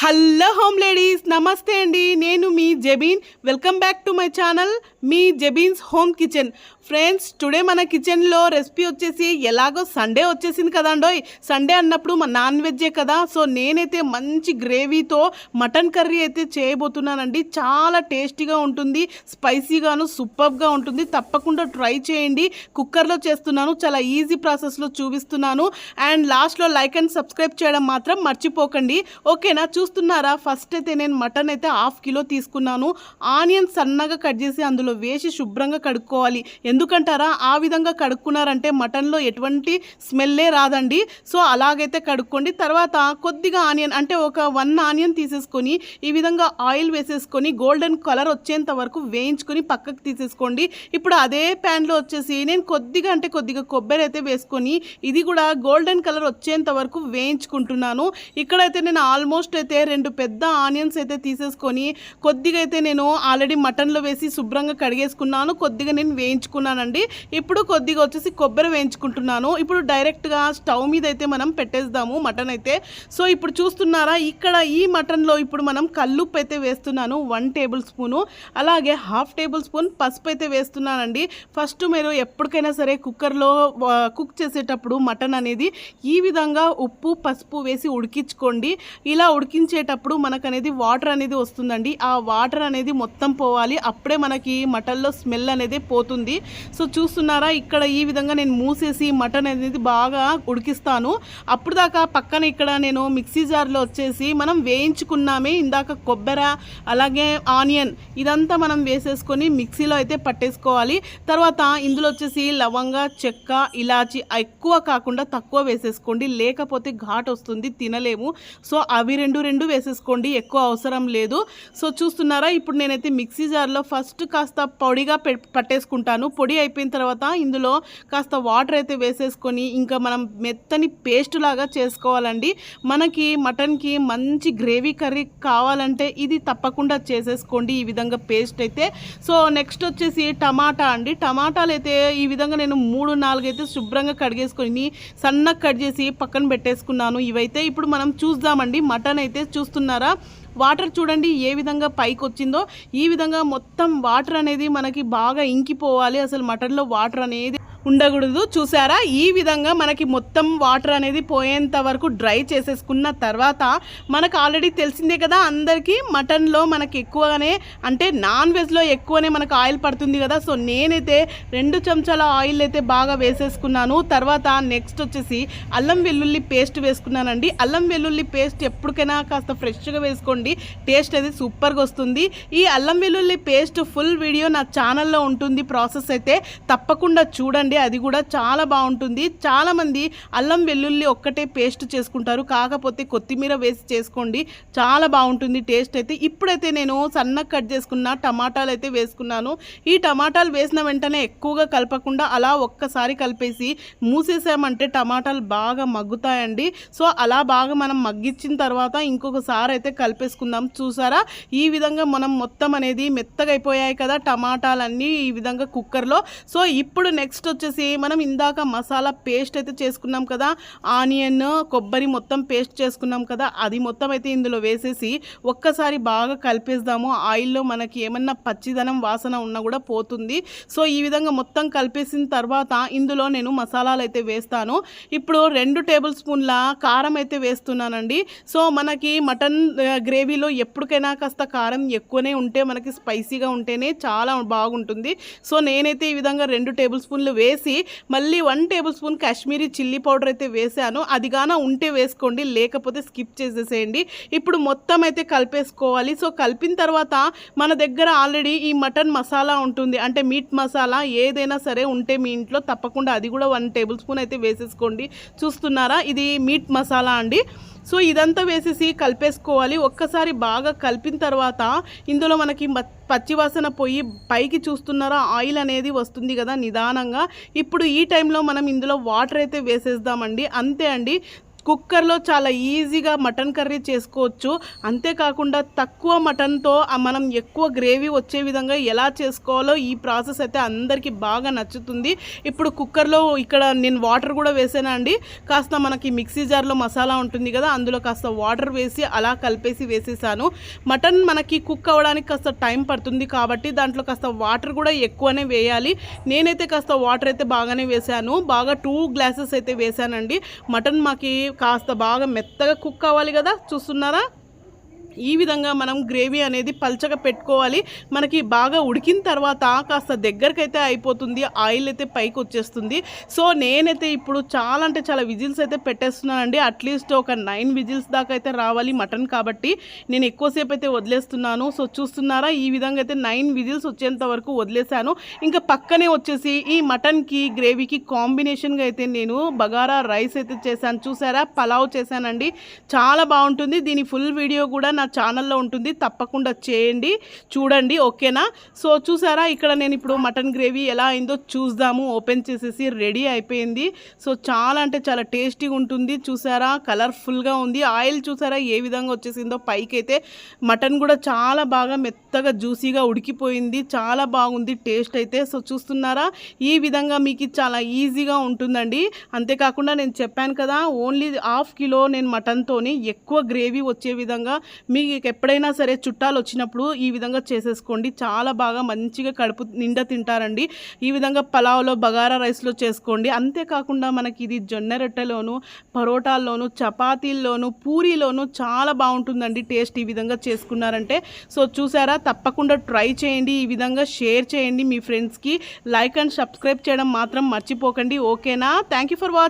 Hello home ladies నమస్తే అండి. నేను మీ Jebeen. Welcome back to my channel me Jebeen's home kitchen. Friends today మన కిచెన్లో రెసిపీ వచ్చేసి ఎలాగో సండే వచ్చేసింది కదండోయ్ సండే అన్నప్పుడు మా నాన్ వెజ్జే కదా. సో నేనైతే మంచి గ్రేవీతో మటన్ కర్రీ అయితే చేయబోతున్నానండి. చాలా టేస్టీగా ఉంటుంది స్పైసీగాను సూపర్గా ఉంటుంది. తప్పకుండా ట్రై చేయండి. కుక్కర్లో చేస్తున్నాను చాలా ఈజీ ప్రాసెస్లో చూపిస్తున్నాను. అండ్ లాస్ట్లో లైక్ అండ్ సబ్స్క్రైబ్ చేయడం మాత్రం మర్చిపోకండి. ఓకేనా చూస్తున్నారా? ఫస్ట్ అయితే నేను మటన్ అయితే హాఫ్ కిలో తీసుకున్నాను. ఆనియన్ సన్నగా కట్ చేసి అందులో వేసి శుభ్రంగా కడుక్కోవాలి. ఎందుకంటారా? ఆ విధంగా కడుక్కున్నారంటే మటన్లో ఎటువంటి స్మెల్లే రాదండి. సో అలాగైతే కడుక్కోండి. తర్వాత కొద్దిగా ఆనియన్ అంటే ఒక వన్ ఆనియన్ తీసేసుకొని ఈ విధంగా ఆయిల్ వేసేసుకొని గోల్డెన్ కలర్ వచ్చేంత వరకు వేయించుకొని పక్కకు తీసేసుకోండి. ఇప్పుడు అదే ప్యాన్లో వచ్చేసి నేను కొద్దిగా అంటే కొద్దిగా కొబ్బరి అయితే వేసుకొని ఇది కూడా గోల్డెన్ కలర్ వచ్చేంత వరకు వేయించుకుంటున్నాను. ఇక్కడైతే నేను ఆల్మోస్ట్ అయితే రెండు పెద్ద ఆనియన్స్ అయితే తీసేసుకొని కొద్దిగా అయితే నేను ఆల్రెడీ మటన్లో వేసి శుభ్రంగా కడిగేసుకున్నాను. కొద్దిగా నేను వేయించుకున్నానండి. ఇప్పుడు కొద్దిగా వచ్చేసి కొబ్బరి వేయించుకుంటున్నాను. ఇప్పుడు డైరెక్ట్గా స్టవ్ మీద అయితే మనం పెట్టేద్దాము మటన్ అయితే. సో ఇప్పుడు చూస్తున్నారా ఇక్కడ ఈ మటన్లో ఇప్పుడు మనం కల్లుప్పు అయితే వేస్తున్నాను వన్ టేబుల్ స్పూను. అలాగే హాఫ్ టేబుల్ స్పూన్ పసుపు అయితే వేస్తున్నానండి. ఫస్ట్ మీరు ఎప్పటికైనా సరే కుక్కర్లో కుక్ చేసేటప్పుడు మటన్ అనేది ఈ విధంగా ఉప్పు పసుపు వేసి ఉడికించుకోండి. ఇలా ఉడికించేటప్పుడు మనకు అనేది వాటర్ అనేది వస్తుందండి. ఆ వాటర్ అనేది మొత్తం పోవాలి. అప్పుడే మనకి మటన్లో స్మెల్ అనేది పోతుంది. సో చూస్తున్నారా ఇక్కడ ఈ విధంగా నేను మూసేసి మటన్ అనేది బాగా ఉడికిస్తాను. అప్పుడు దాకా పక్కన ఇక్కడ నేను మిక్సీ జార్లో వచ్చేసి మనం వేయించుకున్నామే. ఇందాక కొబ్బరి అలాగే ఆనియన్ ఇదంతా మనం వేసేసుకొని మిక్సీలో అయితే పట్టేసుకోవాలి. తర్వాత ఇందులో వచ్చేసి లవంగ చెక్క ఇలాచి ఎక్కువ కాకుండా తక్కువ వేసేసుకోండి. లేకపోతే ఘాట్ వస్తుంది. తినలేము. సో అవి రెండు రెండు వేసేసుకోండి ఎక్కువ అవసరం లేదు. సో చూస్తున్నారా ఇప్పుడు నేనైతే మిక్సీ జార్లో ఫస్ట్ కాస్త పొడిగా పె- పట్టేసుకుంటాను. పొడి అయిపోయిన తర్వాత ఇందులో కాస్త వాటర్ అయితే వేసేసుకొని ఇంకా మనం మెత్తని పేస్ట్ లాగా చేసుకోవాలండి. మనకి మటన్కి మంచి గ్రేవీ కర్రీ కావాలంటే ఇది తప్పకుండా చేసేసుకోండి ఈ విధంగా పేస్ట్ అయితే. సో నెక్స్ట్ వచ్చేసి టమాటా అండి. టమాటాలు అయితే ఈ విధంగా నేను మూడు నాలుగు అయితే శుభ్రంగా కడిగేసుకొని సన్నగా కట్ చేసి పక్కన పెట్టేసుకున్నాను. ఇవైతే ఇప్పుడు మనం చూద్దామండి మటన్ అయితే చూస్తున్నారా? వాటర్ చూడండి ఏ విధంగా పైకి వచ్చిందో ఈ విధంగా మొత్తం వాటర్ అనేది మనకి బాగా ఇంకిపోవాలి. అసలు మటన్లో వాటర్ అనేది ఉండకూడదు. చూసారా? ఈ విధంగా మనకి మొత్తం వాటర్ అనేది పోయేంత వరకు డ్రై చేసేసుకున్న తర్వాత మనకు ఆల్రెడీ తెలిసిందే కదా అందరికీ మటన్లో మనకి ఎక్కువగానే అంటే నాన్ వెజ్లో ఎక్కువనే మనకు ఆయిల్ పడుతుంది కదా. సో నేనైతే రెండు చెంచాల ఆయిల్ అయితే బాగా వేసేసుకున్నాను. తర్వాత నెక్స్ట్ వచ్చేసి అల్లం వెల్లుల్లి పేస్ట్ వేసుకున్నానండి. అల్లం వెల్లుల్లి పేస్ట్ ఎప్పటికైనా కాస్త ఫ్రెష్గా వేసుకోండి. టేస్ట్ అది సూపర్గా వస్తుంది. ఈ అల్లం వెల్లుల్లి పేస్ట్ ఫుల్ వీడియో నా ఛానల్లో ఉంటుంది ప్రాసెస్ అయితే తప్పకుండా చూడండి. అది కూడా చాలా బాగుంటుంది. చాలామంది అల్లం వెల్లుల్లి ఒక్కటే పేస్ట్ చేసుకుంటారు. కాకపోతే కొత్తిమీర వేసి చేసుకోండి. చాలా బాగుంటుంది టేస్ట్ అయితే. ఇప్పుడైతే నేను సన్నగా కట్ చేసుకున్న టమాటాలు అయితే వేసుకున్నాను. ఈ టమాటాలు వేసిన వెంటనే ఎక్కువగా కలపకుండా అలా ఒక్కసారి కలిపేసి మూసేసామంటే టమాటాలు బాగా మగ్గుతాయండి. సో అలా బాగా మనం మగ్గించిన తర్వాత ఇంకొకసారి అయితే కలిపేసుకుందాం. చూసారా? ఈ విధంగా మనం మొత్తం అనేది మెత్తగా అయిపోయాయి కదా టమాటాలన్నీ ఈ విధంగా కుక్కర్లో. సో ఇప్పుడు నెక్స్ట్ వచ్చేసి మనం ఇందాక మసాలా పేస్ట్ అయితే చేసుకున్నాం కదా ఆనియన్ కొబ్బరి మొత్తం పేస్ట్ చేసుకున్నాం కదా అది మొత్తం అయితే ఇందులో వేసేసి ఒక్కసారి బాగా కలిపేద్దాము. ఆయిల్లో మనకి ఏమన్నా పచ్చిదనం వాసన ఉన్నా కూడా పోతుంది. సో ఈ విధంగా మొత్తం కలిపేసిన తర్వాత ఇందులో నేను మసాలాలు అయితే వేస్తాను. ఇప్పుడు రెండు టేబుల్ స్పూన్ల కారం అయితే వేస్తున్నానండి. సో మనకి మటన్ గ్రేవీలో ఎప్పటికైనా కాస్త కారం ఎక్కువనే ఉంటే మనకి స్పైసీగా ఉంటేనే చాలా బాగుంటుంది. సో నేనైతే ఈ విధంగా రెండు టేబుల్ స్పూన్లు వేసి వేసి మళ్ళీ one tablespoon Kashmiri chilli powder అయితే వేసాను. అదిగాన ఉంటే వేసుకోండి లేకపోతే స్కిప్ చేసేసేయండి. ఇప్పుడు మొత్తం అయితే కలిపేసుకోవాలి. సో కలిపిన తర్వాత మన దగ్గర ఆల్రెడీ ఈ మటన్ మసాలా ఉంటుంది. అంటే మీట్ మసాలా ఏదైనా సరే ఉంటే మీ ఇంట్లో తప్పకుండా అది కూడా వన్ టేబుల్ స్పూన్ అయితే వేసేసుకోండి. చూస్తున్నారా? ఇది మీట్ మసాలా అండి. సో ఇదంతా వేసేసి కలిపేసుకోవాలి. ఒక్కసారి బాగా కలిపిన తర్వాత ఇందులో మనకి మ- పచ్చివాసన పోయి పైకి చూస్తున్నారా ఆయిల్ అనేది వస్తుంది కదా నిదానంగా. ఇప్పుడు ఈ టైంలో మనం ఇందులో వాటర్ అయితే వేసేద్దామండి. అంతే అండి. కుక్కర్లో చాలా ఈజీగా మటన్ కర్రీ చేసుకోవచ్చు. అంతేకాకుండా తక్కువ మటన్తో మనం ఎక్కువ గ్రేవీ వచ్చే విధంగా ఎలా చేసుకోవాలో ఈ ప్రాసెస్ అయితే అందరికీ బాగా నచ్చుతుంది. ఇప్పుడు కుక్కర్లో ఇక్కడ నేను వాటర్ కూడా వేసానండి కాస్త మనకి మిక్సీ జార్లో మసాలా ఉంటుంది కదా అందులో కాస్త వాటర్ వేసి అలా కలిపేసి వేసేసాను. మటన్ మనకి కుక్ అవ్వడానికి కాస్త టైం పడుతుంది కాబట్టి దాంట్లో కాస్త వాటర్ కూడా ఎక్కువనే వేయాలి. నేనైతే కాస్త వాటర్ అయితే బాగానే వేసాను. బాగా టూ గ్లాసెస్ అయితే వేసానండి. మటన్ మాకి కాస్త బాగా మెత్తగా కుక్ అవ్వాలి కదా చూస్తున్నారా? ఈ విధంగా మనం గ్రేవీ అనేది పల్చగా పెట్టుకోవాలి. మనకి బాగా ఉడికిన తర్వాత కాస్త దగ్గరకైతే అయిపోతుంది. ఆయిల్ అయితే పైకి వచ్చేస్తుంది. సో నేనైతే ఇప్పుడు చాలా అంటే చాలా విజిల్స్ అయితే పెట్టేస్తున్నానండి. అట్లీస్ట్ ఒక నైన్ విజిల్స్ దాకా అయితే రావాలి మటన్ కాబట్టి. నేను ఎక్కువసేపు అయితే వదిలేస్తున్నాను. సో చూస్తున్నారా? ఈ విధంగా అయితే నైన్ విజిల్స్ వచ్చేంత వరకు వదిలేశాను. ఇంకా పక్కనే వచ్చేసి ఈ మటన్కి గ్రేవీకి కాంబినేషన్గా అయితే నేను బగారా రైస్ అయితే చేశాను. చూసారా? పలావ్ చేశానండి. చాలా బాగుంటుంది. దీని ఫుల్ వీడియో కూడా నా ఛానల్లో ఉంటుంది. తప్పకుండా చేయండి. చూడండి. ఓకేనా? సో చూసారా? ఇక్కడ నేను ఇప్పుడు మటన్ గ్రేవీ ఎలా అయిందో చూద్దాము. ఓపెన్ చేసేసి రెడీ అయిపోయింది. సో చాలా అంటే చాలా టేస్టీగా ఉంటుంది. చూసారా? కలర్ఫుల్గా ఉంది. ఆయిల్ చూసారా? ఏ విధంగా వచ్చేసిందో పైకి అయితే మటన్ కూడా చాలా బాగా మెత్తగా జ్యూసీగా ఉడికిపోయింది. చాలా బాగుంది. టేస్ట్ అయితే. సో చూస్తున్నారా? ఈ విధంగా మీకు చాలా ఈజీగా ఉంటుందండి. అంతేకాకుండా నేను చెప్పాను కదా ఓన్లీ హాఫ్ కిలో నేను మటన్తోని ఎక్కువ గ్రేవీ వచ్చే విధంగా మీకు ఎప్పుడైనా సరే చుట్టాలు వచ్చినప్పుడు ఈ విధంగా చేసేసుకోండి. చాలా బాగా మంచిగా కడుపు నిండా తింటారండి. ఈ విధంగా పలావ్లో బగారా రైస్లో చేసుకోండి. అంతేకాకుండా మనకి ఇది జొన్న రొట్టెలోను పరోటాల్లోను చపాతీల్లోను పూరీలోను చాలా బాగుంటుందండి టేస్ట్ ఈ విధంగా చేసుకున్నారంటే. సో చూసారా? తప్పకుండా ట్రై చేయండి. ఈ విధంగా షేర్ చేయండి మీ ఫ్రెండ్స్కి. లైక్ అండ్ సబ్స్క్రైబ్ చేయడం మాత్రం మర్చిపోకండి. ఓకేనా? Thank you for watching